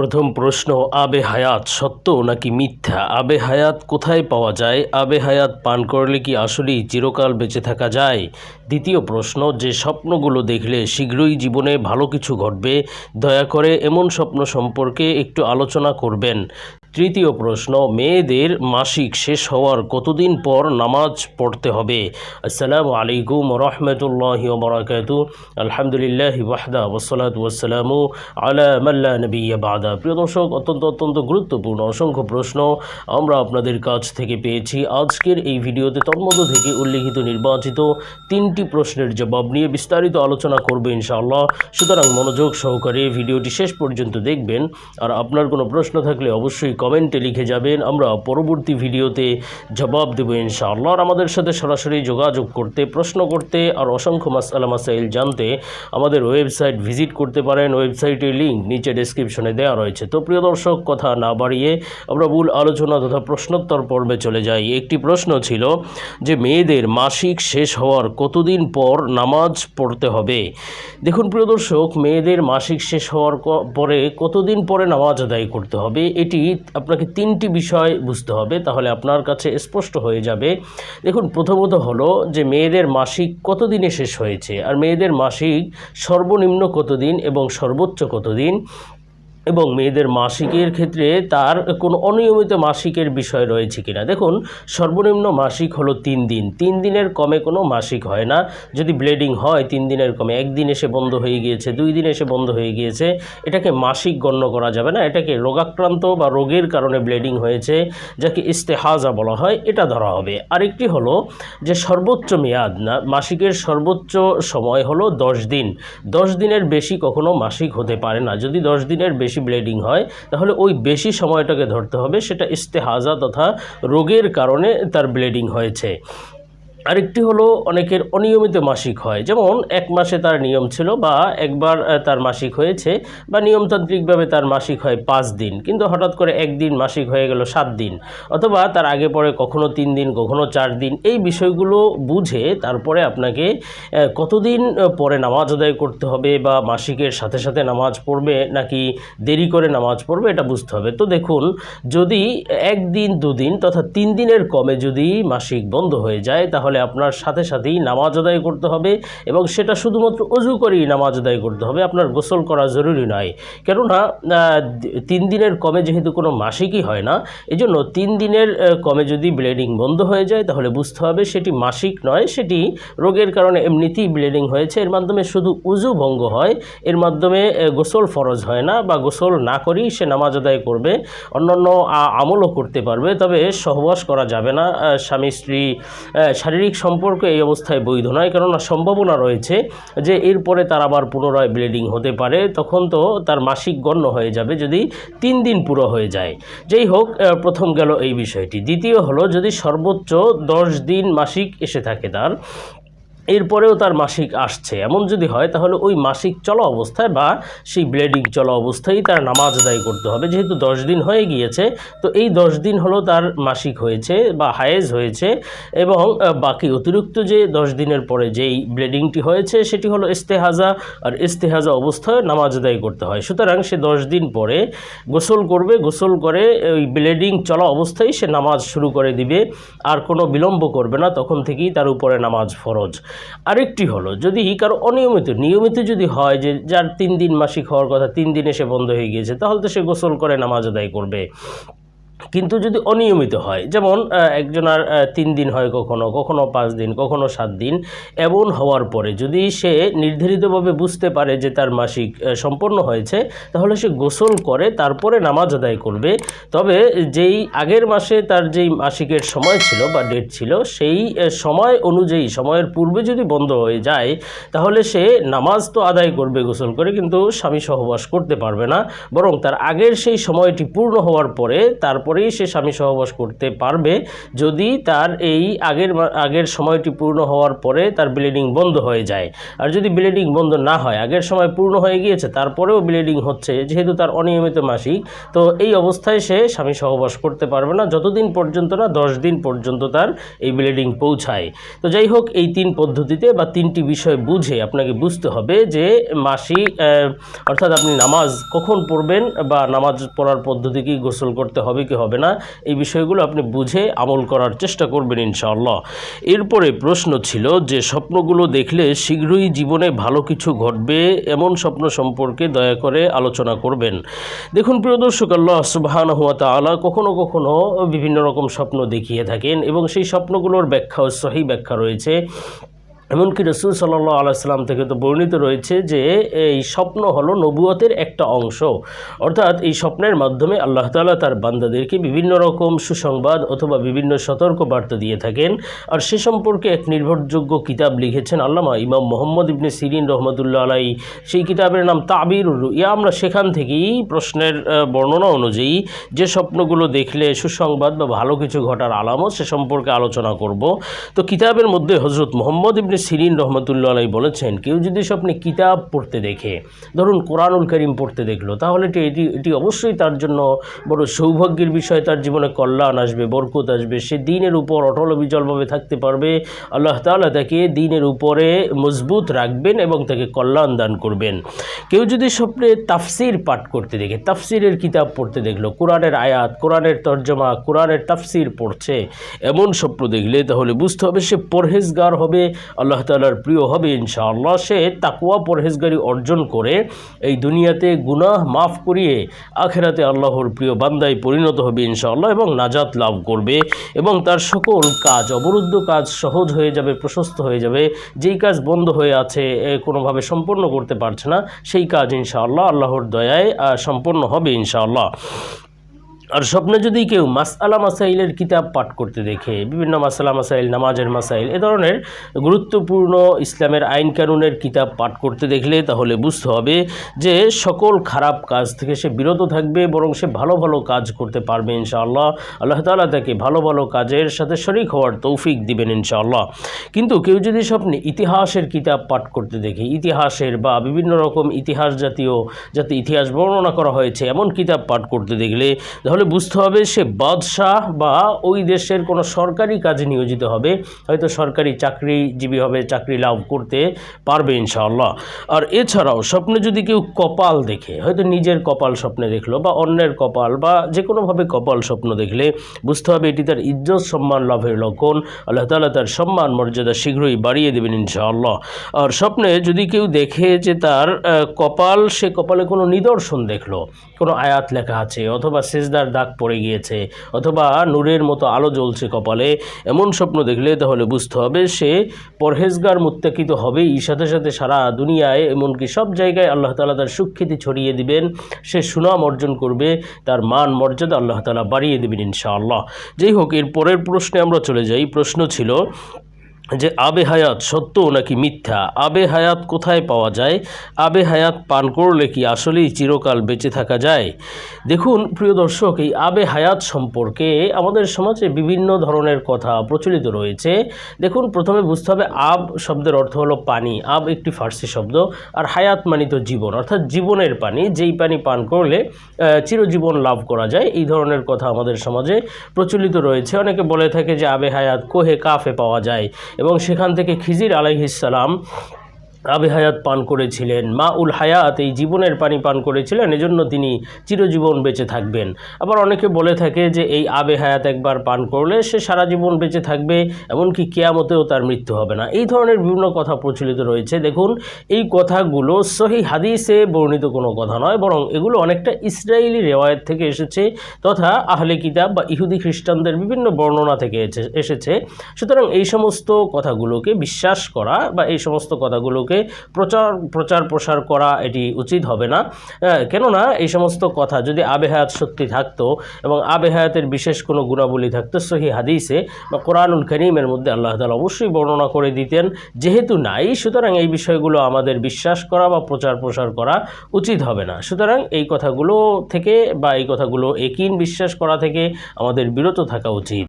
প্রথম প্রশ্ন, আবে হায়াত সত্য নাকি মিথ্যা? আবে হায়াত কোথায় পাওয়া যায়? আবে হায়াত পান করলে কি আসলেই চিরকাল বেঁচে থাকা যায়? দ্বিতীয় প্রশ্ন, যে স্বপ্নগুলো দেখলে শীঘ্রই জীবনে ভালো কিছু ঘটবে, দয়া করে এমন স্বপ্ন সম্পর্কে একটু আলোচনা করবেন। তৃতীয় প্রশ্ন, মেয়েদের মাসিক শেষ হওয়ার কতদিন পর নামাজ পড়তে হবে? আসসালামু আলাইকুম রহমতুল্লাহ বরাকাতু। আলহামদুলিল্লাহ ওয়াহদা ওসলাত ওয়াসালামু আলা মাল্লা বাদা প্রিয় দর্শক, অত্যন্ত অত্যন্ত গুরুত্বপূর্ণ, অসংখ্য প্রশ্ন আমরা আপনাদের কাছ থেকে পেয়েছি। আজকের এই ভিডিওতে তন্মধ্য থেকে উল্লিখিত নির্বাচিত তিনটি প্রশ্নের জবাব নিয়ে বিস্তারিত আলোচনা করবে ইনশাআল্লাহ। সুতরাং মনোযোগ সহকারে ভিডিওটি শেষ পর্যন্ত দেখবেন। আর আপনার কোনো প্রশ্ন থাকলে অবশ্যই কমেন্টে লিখে যাবেন, আমরা পরবর্তী ভিডিওতে জবাব দেবো ইনশাআল্লাহ। আর আমাদের সাথে সরাসরি যোগাযোগ করতে, প্রশ্ন করতে আর অসংখ্য মাসালা মাসাইল জানতে আমাদের ওয়েবসাইট ভিজিট করতে পারেন। ওয়েবসাইটের লিঙ্ক নিচে ডেসক্রিপশনে দেওয়া রয়েছে। তো প্রিয় দর্শক, কথা না বাড়িয়ে আমরা মূল আলোচনা তথা প্রশ্নোত্তর পর্বে চলে যাই। একটি প্রশ্ন ছিল যে, মেয়েদের মাসিক শেষ হওয়ার কতদিন পর নামাজ পড়তে হবে? দেখুন প্রিয় দর্শক, মেয়েদের মাসিক শেষ হওয়ার পরে কতদিন পরে নামাজ আদায় করতে হবে? এটি আপনাকে তিনটি বিষয় বুঝতে হবে, তাহলে আপনার কাছে স্পষ্ট হয়ে যাবে। দেখুন, প্রথমত হলো যে মেয়েদের মাসিক কতদিনে শেষ হয়েছে, আর মেয়েদের মাসিক সর্বনিম্ন কতদিন এবং সর্বোচ্চ কতদিন? এবং মেয়েদের মাসিকের ক্ষেত্রে তার কোনো অনিয়মিত মাসিকের বিষয় রয়েছে কিনা। দেখুন, সর্বনিম্ন মাসিক হলো তিন দিন। তিন দিনের কমে কোনো মাসিক হয় না। যদি ব্লিডিং হয়, তিন দিনের কমে। একদিন এসে বন্ধ হয়ে গিয়েছে, দুই দিন এসে বন্ধ হয়ে গিয়েছে। এটাকে মাসিক গণ্য করা যাবে না। এটাকে রোগাক্রান্ত বা রোগের কারণে ব্লিডিং হয়েছে, যাকে ইস্তেহাজা বলা হয়, এটা ধরা হবে। আরেকটি হলো যে সর্বোচ্চ মেয়াদ না, মাসিকের সর্বোচ্চ সময় হলো দশ দিন। দশ দিনের বেশি কখনো মাসিক হতে পারে না। যদি দশ দিনের বেশি ব্লিডিং হয়, তাহলে ওই বেশি সময়টাকে ধরতে হবে, সেটা ইস্তেহাজা তথা রোগের কারণে তার ব্লিডিং হয়েছে। আরেকটি হলো অনেকের অনিয়মিত মাসিক হয়। যেমন এক মাসে তার নিয়ম ছিল বা একবার তার মাসিক হয়েছে বা নিয়মতান্ত্রিকভাবে তার মাসিক হয় পাঁচ দিন। কিন্তু হঠাৎ করে একদিন মাসিক হয়ে গেল সাত দিন অথবা তার আগে পরে কখনো তিন দিন, কখনো চার দিন এই বিষয়গুলো বুঝে তারপরে আপনাকে কতদিন পরে নামাজ আদায় করতে হবে বা মাসিকের সাথে সাথে নামাজ পড়বে নাকি দেরি করে নামাজ পড়বে এটা বুঝতে হবে। তো দেখুন, যদি একদিন, দুদিন তথা তিন দিনের কমে যদি মাসিক বন্ধ হয়ে যায় তাহলে আপনার সাথে সাথেই নামাজ আদায় করতে হবে এবং সেটা শুধুমাত্র অজু করেই নামাজ আদায় করতে হবে। আপনার গোসল করা জরুরি নয়। কেননা তিন দিনের কমে যেহেতু কোনো মাসিকই হয় না এজন্য তিন দিনের কমে যদি ব্লিডিং বন্ধ হয়ে যায় তাহলে বুঝতে হবে সেটি মাসিক নয় সেটি রোগের কারণে এমনিতেই ব্লিডিং হয়েছে। এর মাধ্যমে শুধু উজু ভঙ্গ হয় এর মাধ্যমে গোসল ফরজ হয় না বা গোসল না করেই সে নামাজ আদায় করবে অন্যান্য আমলও করতে পারবে। তবে সহবাস করা যাবে না স্বামী স্ত্রী আহ, শারীরিক সম্পর্ক এই অবস্থায় বৈধ নয়, কেননা সম্ভাবনা রয়েছে যে এরপরে তার আবার পুনরায় ব্লিডিং হতে পারে, তখন তো তার মাসিক গণ্য হয়ে যাবে যদি তিন দিন পুরো হয়ে যায়। যেই হোক প্রথম গেল এই বিষয়টি। দ্বিতীয় হলো, যদি সর্বোচ্চ দশ দিন মাসিক এসে থাকে তার এরপরেও তার মাসিক আসছে। এমন যদি হয়, তাহলে ওই মাসিক চলা অবস্থায় বা সেই ব্লিডিং চলা অবস্থায় তার নামাজ আদায় করতে হবে। যেহেতু দশ দিন হয়ে গিয়েছে, তো এই দশ দিন হলো তার মাসিক হয়েছে বা হায়েজ হয়েছে এবং বাকি অতিরিক্ত যে দশ দিনের পরে যেই ব্লিডিংটি হয়েছে, সেটি হলো ইস্তেহাজা আর ইস্তেহাজা অবস্থায় নামাজ আদায় করতে হয়। সুতরাং সে দশ দিন পরে গোসল করবে, গোসল করে ওই ব্লিডিং চলা অবস্থায় সে নামাজ শুরু করে দিবে। আর কোনো বিলম্ব করবে না, তখন থেকেই তার উপরে নামাজ ফরজ। আরেকটি হলো, যদি কারও অনিয়মিত, নিয়মিত যদি হয় যে যার তিন দিন মাসিক হওয়ার কথা তিন দিনে সে বন্ধ হয়ে গিয়েছে, তাহলে তো সে গোসল করে, নামাজ আদায় করবে। কিন্তু যদি অনিয়মিত হয়, যেমন একজনার তিন দিন হয় কখনো কখনো পাঁচ দিন, কখনো সাত দিন, এমন হওয়ার পরে যদি সে নির্ধারিতভাবে বুঝতে পারে যে তার মাসিক সম্পন্ন হয়েছে, তাহলে সে গোসল করে, তারপরে নামাজ আদায় করবে। তবে যেই আগের মাসে তার যেই মাসিকের সময় ছিল বা ডেট ছিল, সেই সময় অনুযায়ী, সময়ের পূর্বে যদি বন্ধ হয়ে যায়, তাহলে সে নামাজ তো আদায় করবে, গোসল করে, কিন্তু স্বামী সহবাস করতে পারবে না। বরং তার আগের সেই সময়টি পূর্ণ হওয়ার পরে, তারপরে তারপরেই সে স্বামী সহবাস করতে পারবে যদি তার এই আগের আগের সময়টি পূর্ণ হওয়ার পরে তার ব্লিডিং বন্ধ হয়ে যায়। আর যদি ব্লিডিং বন্ধ না হয় আগের সময় পূর্ণ হয়ে গিয়েছে তারপরেও ব্লিডিং হচ্ছে যেহেতু তার অনিয়মিত মাসিক তো এই অবস্থায় সে স্বামী সহবাস করতে পারবে না। যতদিন পর্যন্ত না দশ দিন পর্যন্ত তার এই ব্লিডিং পৌঁছায়। তো যাই হোক এই তিন পদ্ধতিতে বা তিনটি বিষয় বুঝে আপনাকে বুঝতে হবে যে আহ, অর্থাৎ আপনি নামাজ কখন পড়বেন বা নামাজ পড়ার পদ্ধতি কি গোসল করতে হবে কি হবে না। এই বিষয়গুলো আপনি বুঝে আমল করার চেষ্টা করবেন ইনশাআল্লাহ। এরপরে প্রশ্ন ছিল যে, স্বপ্নগুলো দেখলে শীঘ্রই জীবনে ভালো কিছু ঘটবে, এমন স্বপ্ন সম্পর্কে দয়া করে আলোচনা করবেন। দেখুন, প্রিয় দর্শক, আল্লাহ সুবাহান হুয়া তালা কখনো কখনো বিভিন্ন রকম স্বপ্ন দেখিয়ে থাকেন এবং সেই স্বপ্নগুলোর ব্যাখ্যা সহি ব্যাখ্যা রয়েছে। এমনকি রসুল সাল্লাহ আলাইসাল্লাম থেকে তো বর্ণিত রয়েছে যে এই স্বপ্ন হলো নবুয়তের একটা অংশ। অর্থাৎ এই স্বপ্নের মাধ্যমে আল্লাহ তালা তার বান্দাদেরকে বিভিন্ন রকম সুসংবাদ অথবা বিভিন্ন সতর্ক বার্তা দিয়ে থাকেন। আর সে সম্পর্কে এক নির্ভরযোগ্য কিতাব লিখেছেন আল্লামা ইমাম মোহাম্মদ ইবনে সিরিন রহমতুল্লাহ আলাই সেই কিতাবের নাম তাবির ইয়া আমরা সেখান থেকেই প্রশ্নের বর্ণনা অনুযায়ী যে স্বপ্নগুলো দেখলে সুসংবাদ বা ভালো কিছু ঘটার আলামত সে সম্পর্কে আলোচনা করব। তো কিতাবের মধ্যে হজরত মোহাম্মদ ইবনে সিরিন রহমতুল্লাহ আলাই বলেছেন, কেউ যদি স্বপ্নে কিতাব পড়তে দেখে, ধরুন কোরআনুল করিম পড়তে দেখল, তাহলে এটি এটি অবশ্যই তার জন্য বড় সৌভাগ্যের বিষয়, তার জীবনে কল্যাণ আসবে, বরকত আসবে, সে দিনের উপর অটল অবিচলভাবে থাকতে পারবে, আল্লাহ তাআলা তাকে দিনের উপরে মজবুত রাখবেন এবং তাকে কল্যাণ দান করবেন। কেউ যদি স্বপ্নে তাফসির পাঠ করতে দেখে, তাফসিরের কিতাব পড়তে দেখল, কোরআনের আয়াত, কোরআনের তর্জমা, কোরআনের তাফসির পড়ছে, এমন স্বপ্ন দেখলে তাহলে বুঝতে হবে সে পরহেজগার হবে, আল্লাহ তালার প্রিয় হবে ইনশাআল্লাহ। সে তাকুয়া পরহেজগারি অর্জন করে এই দুনিয়াতে গুনাহ মাফ করিয়ে আখেরাতে আল্লাহর প্রিয় বান্দায় পরিণত হবে ইনশাআল্লাহ এবং নাজাত লাভ করবে এবং তার সকল কাজ, অবরুদ্ধ কাজ সহজ হয়ে যাবে, প্রশস্ত হয়ে যাবে। যেই কাজ বন্ধ হয়ে আছে কোনোভাবে সম্পন্ন করতে পারছে না, সেই কাজ ইনশাআল্লাহ আল্লাহর দয়ায় সম্পন্ন হবে ইনশাআল্লাহ। আর স্বপ্নে যদি কেউ মাসআলা মাসাইলের কিতাব পাঠ করতে দেখে, বিভিন্ন মাসালা মাসাইল, নামাজের মাসাইল, এ ধরনের গুরুত্বপূর্ণ ইসলামের আইন কানুনের কিতাব পাঠ করতে দেখলে তাহলে বুঝতে হবে যে সকল খারাপ কাজ থেকে সে বিরত থাকবে বরং সে ভালো ভালো কাজ করতে পারবে ইনশাআল্লাহ। আল্লাহ তাআলা তাকে ভালো ভালো কাজের সাথে শরিক হওয়ার তৌফিক দিবেন ইনশাআল্লাহ। কিন্তু কেউ যদি স্বপ্নে ইতিহাসের কিতাব পাঠ করতে দেখে, ইতিহাসের বা বিভিন্ন রকম ইতিহাস জাতীয় যাতে ইতিহাস বর্ণনা করা হয়েছে, এমন কিতাব পাঠ করতে দেখলে তাহলে বুঝতে হবে সে বাদশাহ বা ওই দেশের কোনো সরকারি কাজে নিয়োজিত হবে, হয়তো সরকারি চাকরিজীবী হবে, চাকরি লাভ করতে পারবে ইনশাআল্লাহ। আর এছাড়াও স্বপ্নে যদি কেউ কপাল দেখে, হয়তো নিজের কপাল স্বপ্নে দেখল বা অন্যের কপাল বা যে কোনোভাবে কপাল স্বপ্ন দেখলে, বুঝতে হবে এটি তার ইজ্জত, সম্মান, লাভের লক্ষণ। আল্লাহ তাআলা তার সম্মান, মর্যাদা শীঘ্রই বাড়িয়ে দেবেন ইনশাআল্লাহ। আর স্বপ্নে যদি কেউ দেখে যে তার কপাল, সে কপালে কোনো নিদর্শন দেখল, কোনো আয়াত লেখা আছে অথবা সেজদার দাগ পড়ে গিয়েছে, অথবা নূরের মতো আলো জ্বলছে কপালে। এমন স্বপ্ন দেখলে তাহলে বুঝতে হবে সে পরহেজগার, মুত্তাকিত হবেই। সাথে সাথে সারা দুনিয়ায় এমনকি সব জায়গায় আল্লাহ তালা তার সুখ্যাতি ছড়িয়ে দিবেন। সে সুনাম অর্জন করবে, তার মান, মর্যাদা আল্লাহ তালা বাড়িয়ে দেবেন ইনশাআল্লাহ। যাই হোক, এর পরের প্রশ্নে আমরা চলে যাই। প্রশ্ন ছিল যে আবে হায়াত সত্য নাকি মিথ্যা? আবে হায়াত কোথায় পাওয়া যায়? আবে হায়াত পান করলে কি আসলেই চিরকাল বেঁচে থাকা যায়? দেখুন, প্রিয় দর্শক, এই আবে হায়াত সম্পর্কে আমাদের সমাজে বিভিন্ন ধরনের কথা প্রচলিত রয়েছে। দেখুন, প্রথমে বুঝতে হবে, আব শব্দের অর্থ হলো পানি। আব একটি ফার্সি শব্দ, আর হায়াত মানিত জীবন, অর্থাৎ জীবনের পানি। যেই পানি পান করলে চিরজীবন লাভ করা যায়। এই ধরনের কথা আমাদের সমাজে প্রচলিত রয়েছে। অনেকে বলে থাকে যে আবে হায়াত কোহে কাফে পাওয়া যায়। এবং সেখান থেকে খিজির আলাইহিসালাম আবে হায়াত পান করেছিলেন মা উল হায়াত এই জীবনের পানি পান করেছিলেন, এজন্য তিনি চিরজীবন বেঁচে থাকবেন। আবার অনেকে বলে থাকে যে এই আবে হায়াত একবার পান করলে সে সারা জীবন বেঁচে থাকবে, এমনকি কেয়ামতেও তার মৃত্যু হবে না। এই ধরনের বিভিন্ন কথা প্রচলিত রয়েছে। দেখুন, এই কথাগুলো সহি হাদিসে বর্ণিত কোনো কথা নয়, বরং এগুলো অনেকটা ইসরায়েলি রেওয়ায়ত থেকে এসেছে, তথা আহলে কিতাব বা ইহুদি খ্রিস্টানদের বিভিন্ন বর্ণনা থেকে এসে- এসেছে। সুতরাং এই সমস্ত কথাগুলোকে বিশ্বাস করা বা এই সমস্ত কথাগুলোকে স্বপ্নকে প্রচার প্রচার প্রসার করা এটি উচিত হবে না। কেননা এই সমস্ত কথা যদি আবে হায়াত সত্যি থাকতো এবং আবে হায়াতের বিশেষ কোনো গুণাবলী থাকতো সহি হাদিসে বা কোরআনুল করিমের মধ্যে আল্লাহ তালা অবশ্যই বর্ণনা করে দিতেন, যেহেতু নাই, সুতরাং এই বিষয়গুলো আমাদের বিশ্বাস করা বা প্রচার প্রসার করা উচিত হবে না। সুতরাং এই কথাগুলো থেকে বা এই কথাগুলো একিন বিশ্বাস করা থেকে আমাদের বিরত থাকা উচিত।